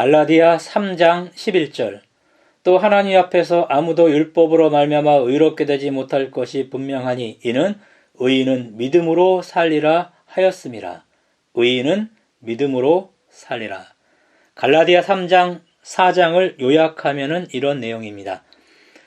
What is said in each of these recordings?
갈라디아 3장 11절 또 하나님 앞에서 아무도 율법으로 말미암아 의롭게 되지 못할 것이 분명하니 이는 의인은 믿음으로 살리라 하였음이라. 의인은 믿음으로 살리라. 갈라디아 3장 4장을 요약하면은 이런 내용입니다.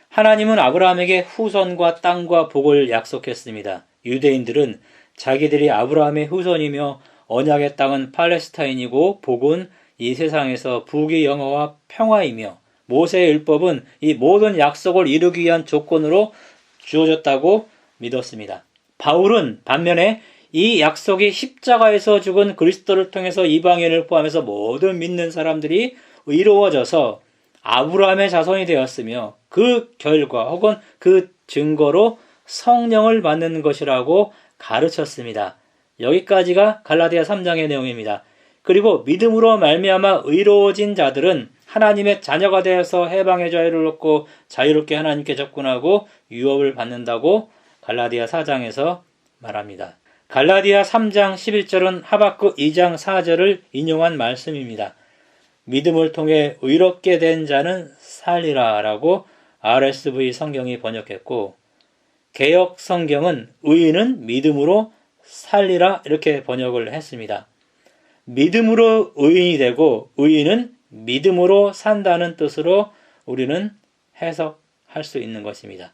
하나님은 아브라함에게 후손과 땅과 복을 약속했습니다. 유대인들은 자기들이 아브라함의 후손이며 언약의 땅은 팔레스타인이고 복은 이 세상에서 부귀 영화와 평화이며 모세의 율법은 이 모든 약속을 이루기 위한 조건으로 주어졌다고 믿었습니다. 바울은 반면에 이 약속이 십자가에서 죽은 그리스도를 통해서 이방인을 포함해서 모든 믿는 사람들이 이루어져서 아브라함의 자손이 되었으며 그 결과 혹은 그 증거로 성령을 받는 것이라고 가르쳤습니다. 여기까지가 갈라디아 3장의 내용입니다. 그리고 믿음으로 말미암아 의로워진 자들은 하나님의 자녀가 되어서 해방의 자유를 얻고 자유롭게 하나님께 접근하고 유업을 받는다고 갈라디아 4장에서 말합니다. 갈라디아 3장 11절은 하박국 2장 4절을 인용한 말씀입니다. 믿음을 통해 의롭게 된 자는 살리라 라고 RSV 성경이 번역했고 개혁 성경은 의인은 믿음으로 살리라 이렇게 번역을 했습니다. 믿음으로 의인이 되고 의인은 믿음으로 산다는 뜻으로 우리는 해석할 수 있는 것입니다.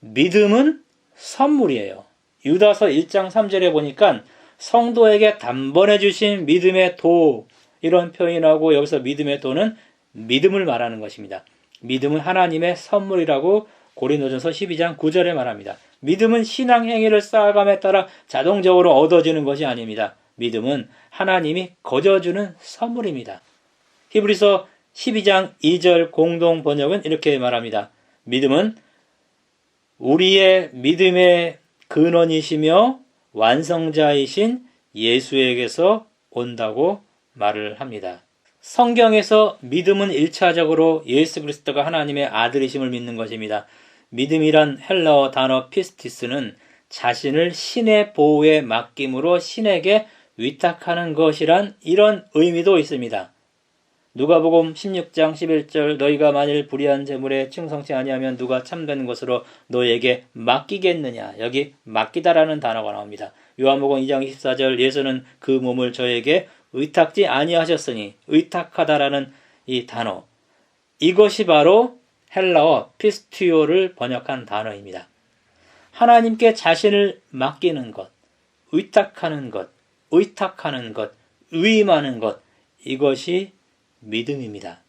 믿음은 선물이에요. 유다서 1장 3절에 보니까 성도에게 단번에 주신 믿음의 도 이런 표현하고 여기서 믿음의 도는 믿음을 말하는 것입니다. 믿음은 하나님의 선물이라고 고린도전서 12장 9절에 말합니다. 믿음은 신앙 행위를 쌓아감에 따라 자동적으로 얻어지는 것이 아닙니다. 믿음은 하나님이 거저주는 선물입니다. 히브리서 12장 2절 공동 번역은 이렇게 말합니다. 믿음은 우리의 믿음의 근원이시며 완성자이신 예수에게서 온다고 말을 합니다. 성경에서 믿음은 1차적으로 예수 그리스도가 하나님의 아들이심을 믿는 것입니다. 믿음이란 헬라어 단어 피스티스는 자신을 신의 보호에 맡김으로 신에게 위탁하는 것이란 이런 의미도 있습니다. 누가복음 16장 11절 너희가 만일 불의한 재물에 충성치 아니하면 누가 참된 것으로 너에게 맡기겠느냐 여기 맡기다라는 단어가 나옵니다. 요한복음 2장 24절 예수는 그 몸을 저에게 의탁지 아니하셨으니 의탁하다라는 이 단어 이것이 바로 헬라어 피스티오를 번역한 단어입니다. 하나님께 자신을 맡기는 것, 의탁하는 것, 의탁하는 것, 위임하는 것 이것이 믿음입니다.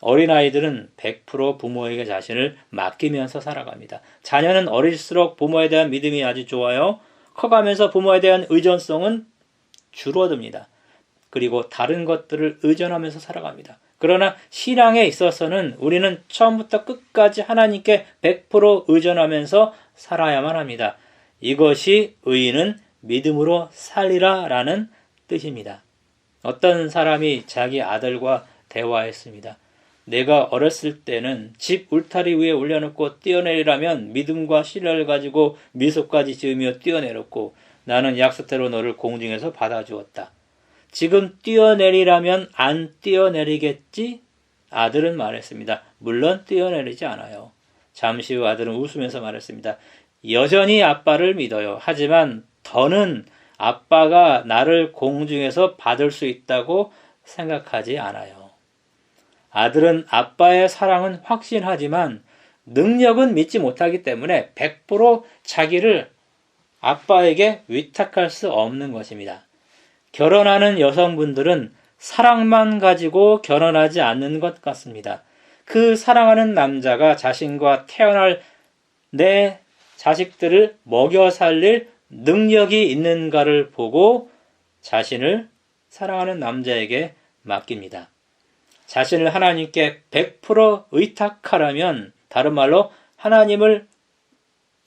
어린아이들은 100% 부모에게 자신을 맡기면서 살아갑니다. 자녀는 어릴수록 부모에 대한 믿음이 아주 좋아요. 커가면서 부모에 대한 의존성은 줄어듭니다. 그리고 다른 것들을 의존하면서 살아갑니다. 그러나 신앙에 있어서는 우리는 처음부터 끝까지 하나님께 100% 의존하면서 살아야만 합니다. 이것이 의인은 믿음으로 살리라 라는 뜻입니다. 어떤 사람이 자기 아들과 대화했습니다. 내가 어렸을 때는 집 울타리 위에 올려놓고 뛰어내리라면 믿음과 신뢰를 가지고 미소까지 지으며 뛰어내렸고 나는 약속대로 너를 공중에서 받아주었다. 지금 뛰어내리라면 안 뛰어내리겠지? 아들은 말했습니다. 물론 뛰어내리지 않아요. 잠시 후 아들은 웃으면서 말했습니다. 여전히 아빠를 믿어요. 하지만 더는 아빠가 나를 공중에서 받을 수 있다고 생각하지 않아요. 아들은 아빠의 사랑은 확신하지만 능력은 믿지 못하기 때문에 100% 자기를 아빠에게 위탁할 수 없는 것입니다. 결혼하는 여성분들은 사랑만 가지고 결혼하지 않는 것 같습니다. 그 사랑하는 남자가 자신과 태어날 내 자식들을 먹여 살릴 능력이 있는가를 보고 자신을 사랑하는 남자에게 맡깁니다. 자신을 하나님께 100% 의탁하라면 다른 말로 하나님을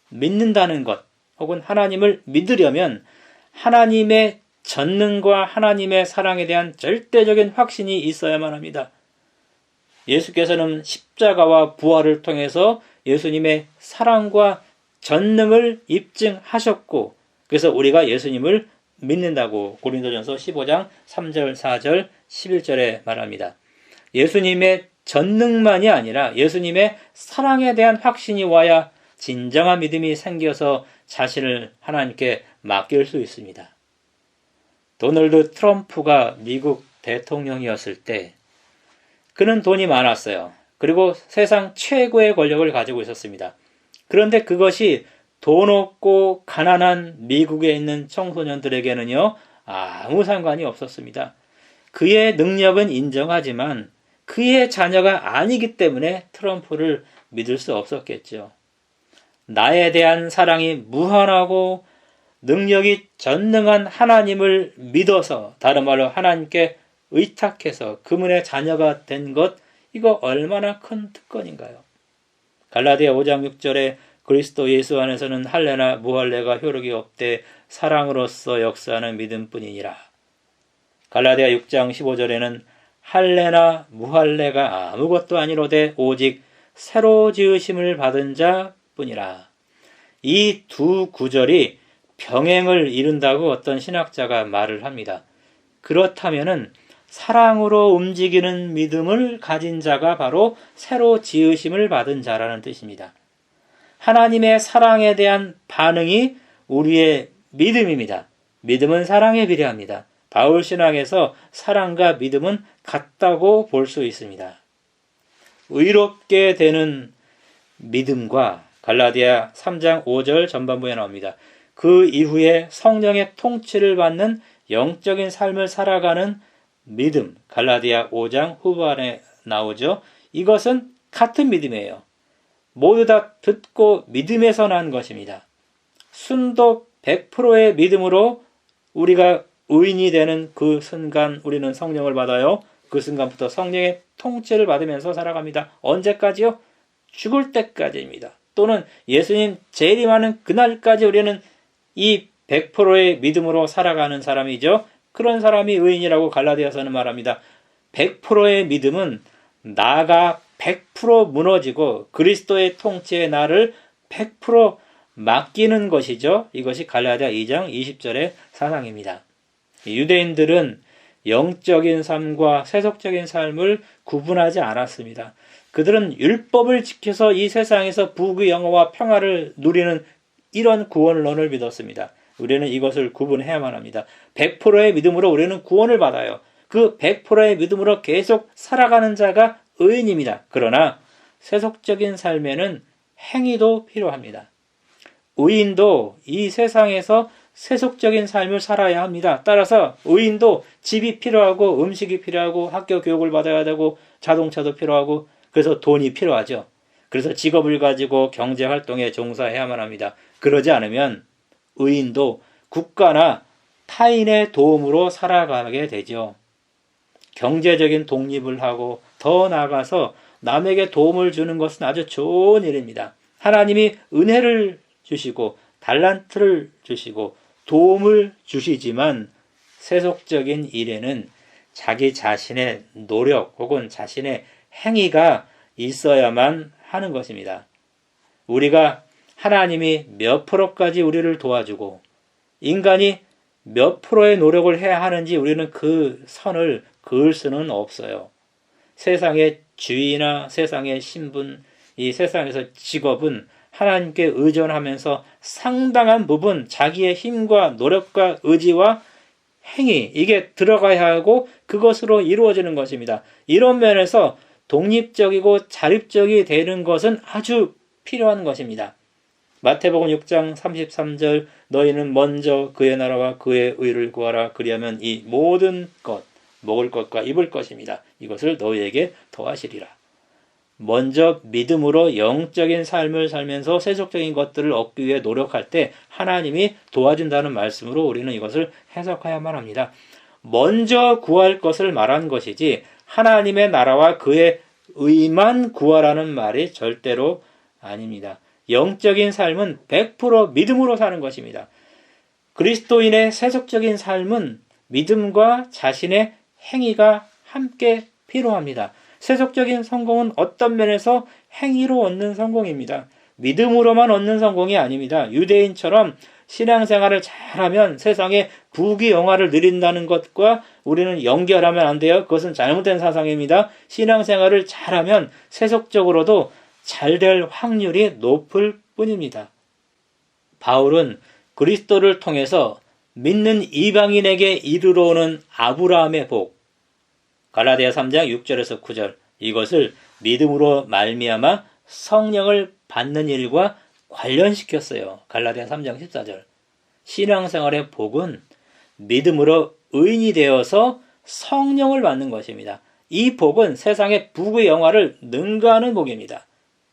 믿는다는 것 혹은 하나님을 믿으려면 하나님의 전능과 하나님의 사랑에 대한 절대적인 확신이 있어야만 합니다. 예수께서는 십자가와 부활을 통해서 예수님의 사랑과 전능을 입증하셨고 그래서 우리가 예수님을 믿는다고 고린도전서 15장 3절 4절 11절에 말합니다. 예수님의 전능만이 아니라 예수님의 사랑에 대한 확신이 와야 진정한 믿음이 생겨서 자신을 하나님께 맡길 수 있습니다. 도널드 트럼프가 미국 대통령이었을 때 그는 돈이 많았어요. 그리고 세상 최고의 권력을 가지고 있었습니다. 그런데 그것이 돈 없고 가난한 미국에 있는 청소년들에게는요, 아무 상관이 없었습니다. 그의 능력은 인정하지만 그의 자녀가 아니기 때문에 트럼프를 믿을 수 없었겠죠. 나에 대한 사랑이 무한하고 능력이 전능한 하나님을 믿어서 다른 말로 하나님께 의탁해서 그분의 자녀가 된 것 이거 얼마나 큰 특권인가요? 갈라디아 5장 6절에 그리스도 예수 안에서는 할례나 무할례가 효력이 없되 사랑으로서 역사하는 믿음뿐이니라. 갈라디아 6장 15절에는 할례나 무할례가 아무것도 아니로되 오직 새로 지으심을 받은 자뿐이라. 이 두 구절이 병행을 이룬다고 어떤 신학자가 말을 합니다. 그렇다면은 사랑으로 움직이는 믿음을 가진 자가 바로 새로 지으심을 받은 자라는 뜻입니다. 하나님의 사랑에 대한 반응이 우리의 믿음입니다. 믿음은 사랑에 비례합니다. 바울 신앙에서 사랑과 믿음은 같다고 볼 수 있습니다. 의롭게 되는 믿음과 갈라디아 3장 5절 전반부에 나옵니다. 그 이후에 성령의 통치를 받는 영적인 삶을 살아가는 믿음, 갈라디아 5장 후반에 나오죠. 이것은 같은 믿음이에요. 모두 다 듣고 믿음에서 난 것입니다. 순도 100%의 믿음으로 우리가 의인이 되는 그 순간 우리는 성령을 받아요. 그 순간부터 성령의 통치를 받으면서 살아갑니다. 언제까지요? 죽을 때까지입니다. 또는 예수님 재림하는 그날까지 우리는 이 100%의 믿음으로 살아가는 사람이죠. 그런 사람이 의인이라고 갈라디아서는 말합니다. 100%의 믿음은 나가 100% 무너지고 그리스도의 통치에 나를 100% 맡기는 것이죠. 이것이 갈라디아 2장 20절의 사상입니다. 유대인들은 영적인 삶과 세속적인 삶을 구분하지 않았습니다. 그들은 율법을 지켜서 이 세상에서 부귀 영화와 평화를 누리는 이런 구원론을 믿었습니다. 우리는 이것을 구분해야만 합니다. 100%의 믿음으로 우리는 구원을 받아요. 그 100%의 믿음으로 계속 살아가는 자가 의인입니다. 그러나 세속적인 삶에는 행위도 필요합니다. 의인도 이 세상에서 세속적인 삶을 살아야 합니다. 따라서 의인도 집이 필요하고 음식이 필요하고 학교 교육을 받아야 되고 자동차도 필요하고 그래서 돈이 필요하죠. 그래서 직업을 가지고 경제 활동에 종사해야만 합니다. 그러지 않으면 의인도 국가나 타인의 도움으로 살아가게 되죠. 경제적인 독립을 하고 더 나아가서 남에게 도움을 주는 것은 아주 좋은 일입니다. 하나님이 은혜를 주시고 달란트를 주시고 도움을 주시지만 세속적인 일에는 자기 자신의 노력 혹은 자신의 행위가 있어야만 하는 것입니다. 우리가 하나님이 몇 프로까지 우리를 도와주고 인간이 몇 프로의 노력을 해야 하는지 우리는 그 선을 그을 수는 없어요. 세상의 주의나 세상의 신분, 이 세상에서 직업은 하나님께 의존하면서 상당한 부분 자기의 힘과 노력과 의지와 행위, 이게 들어가야 하고 그것으로 이루어지는 것입니다. 이런 면에서 독립적이고 자립적이 되는 것은 아주 필요한 것입니다. 마태복음 6장 33절 너희는 먼저 그의 나라와 그의 의를 구하라 그리하면 이 모든 것 먹을 것과 입을 것입니다. 이것을 너희에게 더하시리라. 먼저 믿음으로 영적인 삶을 살면서 세속적인 것들을 얻기 위해 노력할 때 하나님이 도와준다는 말씀으로 우리는 이것을 해석해야만 합니다. 먼저 구할 것을 말한 것이지 하나님의 나라와 그의 의만 구하라는 말이 절대로 아닙니다. 영적인 삶은 100% 믿음으로 사는 것입니다. 그리스도인의 세속적인 삶은 믿음과 자신의 행위가 함께 필요합니다. 세속적인 성공은 어떤 면에서 행위로 얻는 성공입니다. 믿음으로만 얻는 성공이 아닙니다. 유대인처럼 신앙생활을 잘하면 세상에 부귀 영화를 누린다는 것과 우리는 연결하면 안 돼요. 그것은 잘못된 사상입니다. 신앙생활을 잘하면 세속적으로도 잘 될 확률이 높을 뿐입니다. 바울은 그리스도를 통해서 믿는 이방인에게 이르러 오는 아브라함의 복 갈라디아 3장 6절에서 9절 이것을 믿음으로 말미암아 성령을 받는 일과 관련시켰어요. 갈라디아 3장 14절. 신앙생활의 복은 믿음으로 의인이 되어서 성령을 받는 것입니다. 이 복은 세상의 부의 영화를 능가하는 복입니다.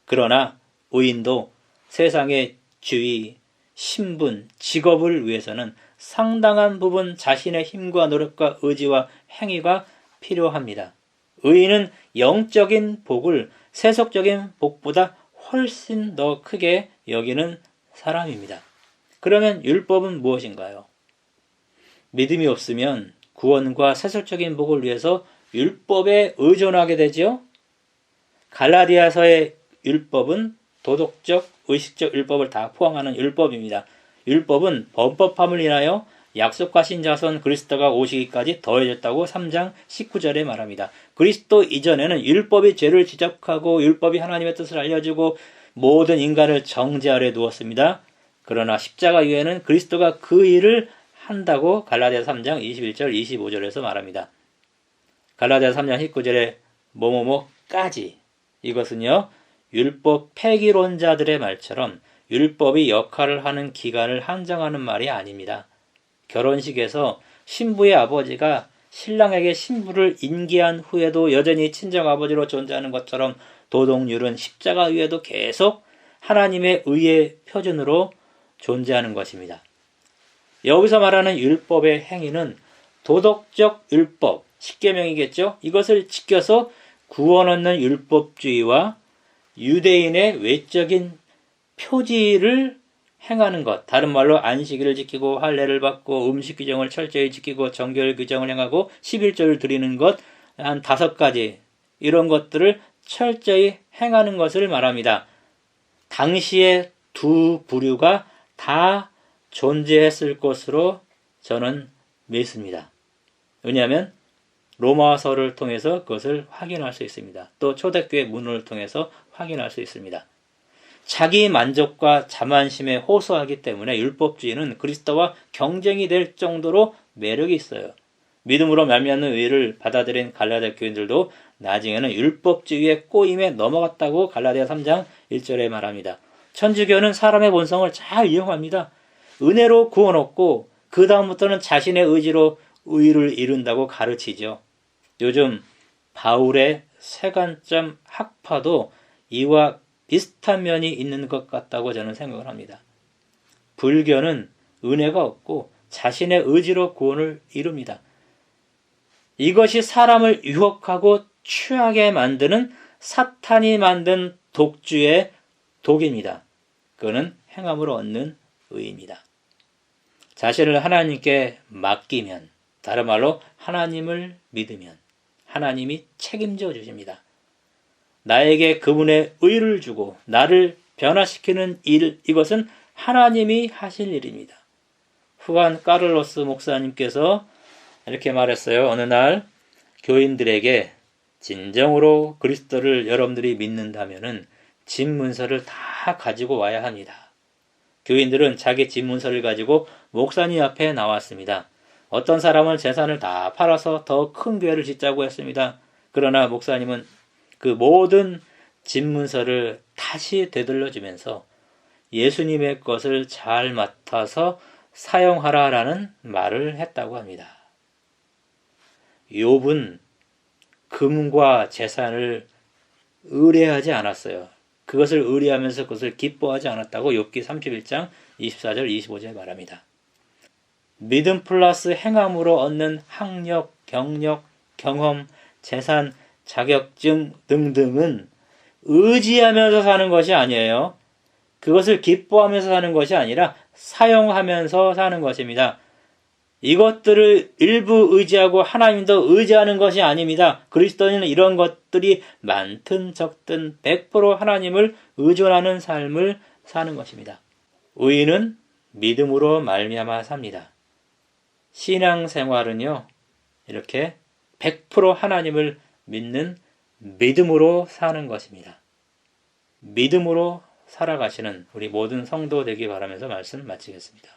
그러나 의인도 세상의 주의, 신분, 직업을 위해서는 상당한 부분 자신의 힘과 노력과 의지와 행위가 필요합니다. 의인은 영적인 복을 세속적인 복보다 훨씬 더 크게 여기는 사람입니다. 그러면 율법은 무엇인가요? 믿음이 없으면 구원과 세속적인 복을 위해서 율법에 의존하게 되지요. 갈라디아서의 율법은 도덕적, 의식적 율법을 다 포함하는 율법입니다. 율법은 범법함을 인하여 약속하신 자손 그리스도가 오시기까지 더해졌다고 3장 19절에 말합니다. 그리스도 이전에는 율법이 죄를 지적하고 율법이 하나님의 뜻을 알려주고 모든 인간을 정죄 아래 두었습니다. 그러나 십자가 이후에는 그리스도가 그 일을 한다고 갈라디아 3장 21절 25절에서 말합니다. 갈라디아 3장 19절에 뭐뭐뭐까지 이것은요 율법 폐기론자들의 말처럼 율법이 역할을 하는 기간을 한정하는 말이 아닙니다. 결혼식에서 신부의 아버지가 신랑에게 신부를 인계한 후에도 여전히 친정 아버지로 존재하는 것처럼 도덕률은 십자가 위에도 계속 하나님의 의의 표준으로 존재하는 것입니다. 여기서 말하는 율법의 행위는 도덕적 율법, 십계명이겠죠. 이것을 지켜서 구원 얻는 율법주의와 유대인의 외적인 표지를 행하는 것, 다른 말로 안식일을 지키고 할례를 받고 음식 규정을 철저히 지키고 정결 규정을 행하고 11조를 드리는 것, 한 다섯 가지 이런 것들을 철저히 행하는 것을 말합니다. 당시에 두 부류가 다 존재했을 것으로 저는 믿습니다. 왜냐하면 로마서를 통해서 그것을 확인할 수 있습니다. 또 초대교회 문을 통해서 확인할 수 있습니다. 자기 만족과 자만심에 호소하기 때문에 율법주의는 그리스도와 경쟁이 될 정도로 매력이 있어요. 믿음으로 말미암는 의를 받아들인 갈라디아 교인들도 나중에는 율법주의의 꼬임에 넘어갔다고 갈라디아 3장 1절에 말합니다. 천주교는 사람의 본성을 잘 이용합니다. 은혜로 구원 얻고 그 다음부터는 자신의 의지로 의를 이룬다고 가르치죠. 요즘 바울의 세관점 학파도 이와 비슷한 면이 있는 것 같다고 저는 생각을 합니다. 불교는 은혜가 없고 자신의 의지로 구원을 이룹니다. 이것이 사람을 유혹하고 취하게 만드는 사탄이 만든 독주의 독입니다. 그는 행함으로 얻는 의입니다. 자신을 하나님께 맡기면, 다른 말로 하나님을 믿으면 하나님이 책임져 주십니다. 나에게 그분의 의를 주고 나를 변화시키는 일, 이것은 하나님이 하실 일입니다. 후한 까를로스 목사님께서 이렇게 말했어요. 어느 날 교인들에게 진정으로 그리스도를 여러분들이 믿는다면은 집 문서를 다 가지고 와야 합니다. 교인들은 자기 집 문서를 가지고 목사님 앞에 나왔습니다. 어떤 사람은 재산을 다 팔아서 더 큰 교회를 짓자고 했습니다. 그러나 목사님은 그 모든 집문서를 다시 되돌려 주면서 예수님의 것을 잘 맡아서 사용하라라는 말을 했다고 합니다. 욥은 금과 재산을 의뢰하지 않았어요. 그것을 의뢰하면서 그것을 기뻐하지 않았다고 욥기 31장 24절 25절에 말합니다. 믿음 플러스 행함으로 얻는 학력, 경력, 경험, 재산, 자격증 등등은 의지하면서 사는 것이 아니에요. 그것을 기뻐하면서 사는 것이 아니라 사용하면서 사는 것입니다. 이것들을 일부 의지하고 하나님도 의지하는 것이 아닙니다. 그리스도인은 이런 것들이 많든 적든 100% 하나님을 의존하는 삶을 사는 것입니다. 의인은 믿음으로 말미암아 삽니다. 신앙 생활은요. 이렇게 100% 하나님을 믿는 믿음으로 사는 것입니다. 믿음으로 살아가시는 우리 모든 성도 되기 바라면서 말씀 마치겠습니다.